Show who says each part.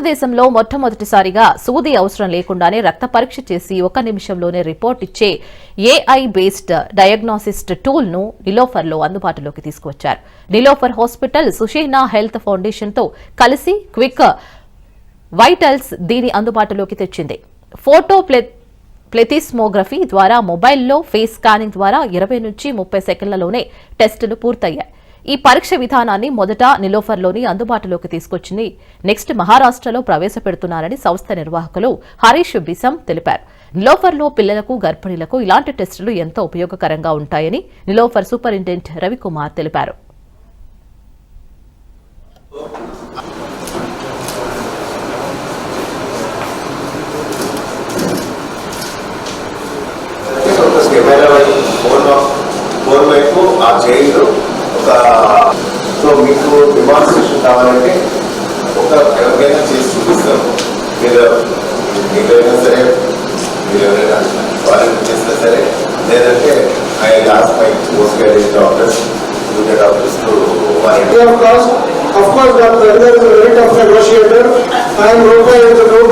Speaker 1: భారతదేశంలో మొట్టమొదటిసారిగా సూది అవసరం లేకుండానే రక్త పరీక్ష చేసి ఒక నిమిషంలోనే రిపోర్ట్ ఇచ్చే ఏఐ బేస్డ్ డయాగ్నోసిస్ట్ టూల్ను నిలోఫర్లో అందుబాటులోకి తీసుకువచ్చారు. నిలోఫర్ హాస్పిటల్ సుషేనా హెల్త్ ఫౌండేషన్తో కలిసి క్విక్ వైటల్స్ దీని అందుబాటులోకి తెచ్చింది. ఫోటో ప్లే ప్లెతిస్మోగ్రఫీ ద్వారా మొబైల్లో ఫేస్ స్కానింగ్ ద్వారా ఇరవై నుంచి ముప్పై సెకండ్లలోనే టెస్టులు పూర్తయ్యాయి. ఈ పరీక్ష విధానాన్ని మొదట నిలోఫర్లోని అందుబాటులోకి తీసుకొచ్చింది. నెక్స్ట్ మహారాష్ట్రలో ప్రవేశపెడుతున్నారని సంస్థ నిర్వాహకులు హరీష్ బిసం తెలిపారు. నిలోఫర్లో పిల్లలకు గర్భిణీలకు ఇలాంటి టెస్టులు ఎంతో ఉపయోగకరంగా ఉంటాయని నిలోఫర్ సూపరింటెండెంట్ రవికుమార్ తెలిపారు.
Speaker 2: కెమెరా వైపు ఫోన్ వైపు ఆ చైన్ సో మీకు డిమాన్స్ట్రేషన్ కావాలంటే ఒక ఎవరికైనా చేసి చూపిస్తాం మీరు మీకైనా సరే మీరు ఎవరైనా వాలంటీర్ చేసినా సరే లేదంటే I last my post graduate doctors junior doctors volunteer
Speaker 3: Of course, of course, Dr. Render is a very tough negotiator. I am role by, role